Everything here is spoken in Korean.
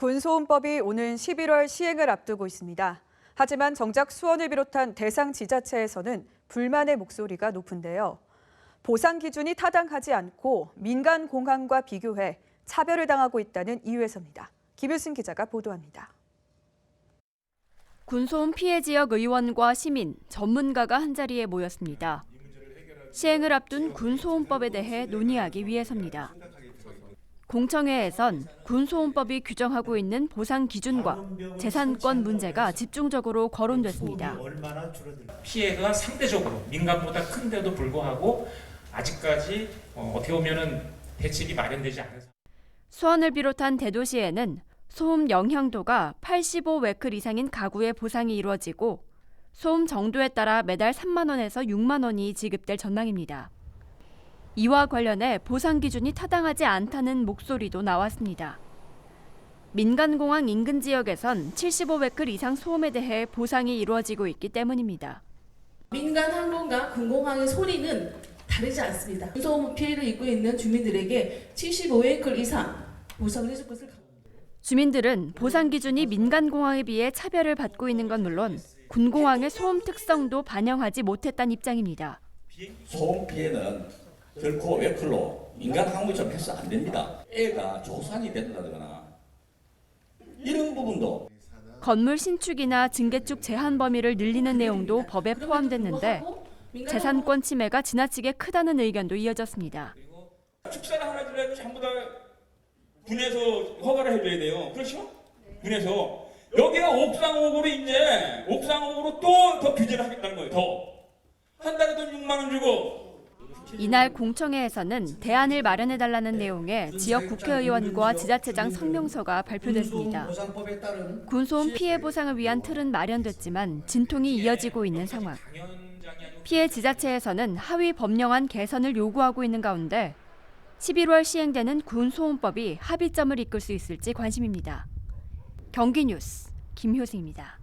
군소음법이 오는 11월 시행을 앞두고 있습니다. 하지만 정작 수원을 비롯한 대상 지자체에서는 불만의 목소리가 높은데요. 보상 기준이 타당하지 않고 민간 공항과 비교해 차별을 당하고 있다는 이유에서입니다. 김효승 기자가 보도합니다. 군소음 피해 지역 의원과 시민, 전문가가 한자리에 모였습니다. 시행을 앞둔 군소음법에 대해 논의하기 위해서입니다. 공청회에선 군소음법이 규정하고 있는 보상 기준과 재산권 문제가 집중적으로 거론됐습니다. 피해가 상대적으로 민간보다 큰데도 불구하고 아직까지 어, 어떻게 보면은 대책이 마련되지 않은. 수원을 비롯한 대도시에는 소음 영향도가 85 웨클 이상인 가구의 보상이 이루어지고 소음 정도에 따라 매달 3만 원에서 6만 원이 지급될 전망입니다. 이와 관련해 보상 기준이 타당하지 않다는 목소리도 나왔습니다. 민간공항 인근 지역에선 75웨클 이상 소음에 대해 보상이 이루어지고 있기 때문입니다. 민간 항공과 군공항의 소리는 다르지 않습니다. 소음 피해를 입고 있는 주민들에게 75웨이클 이상 보상을 해줄 것을 강- 주민들은 보상 기준이 민간 공항에 비해 차별을 받고 있는 건 물론 군공항의 소음 특성도 반영하지 못했다는 입장입니다. 소음 피해는 결코 웨클로 민간 항공처럼 해서 안 됩니다. 애가 조산이 된다거나 이런 부분도 건물 신축이나 증개축 제한 범위를 늘리는 내용도 법에 포함됐는데 재산권 침해가 지나치게 크다는 의견도 이어졌습니다. 축사를 하나 들어도 전부 다 군에서 허가를 해줘야 돼요. 그렇죠? 군에서 여기가 옥상옥으로 이제 옥상옥으로 또 더 규제를 하겠다는 거예요. 더. 한 달에 돈 6만 원 주고 이날 공청회에서는 대안을 마련해달라는 내용의 지역 국회의원과 지자체장 성명서가 발표됐습니다. 군소음 피해 보상을 위한 틀은 마련됐지만 진통이 이어지고 있는 상황. 피해 지자체에서는 하위 법령안 개선을 요구하고 있는 가운데 11월 시행되는 군소음법이 합의점을 이끌 수 있을지 관심입니다. 경기 뉴스 김효승입니다.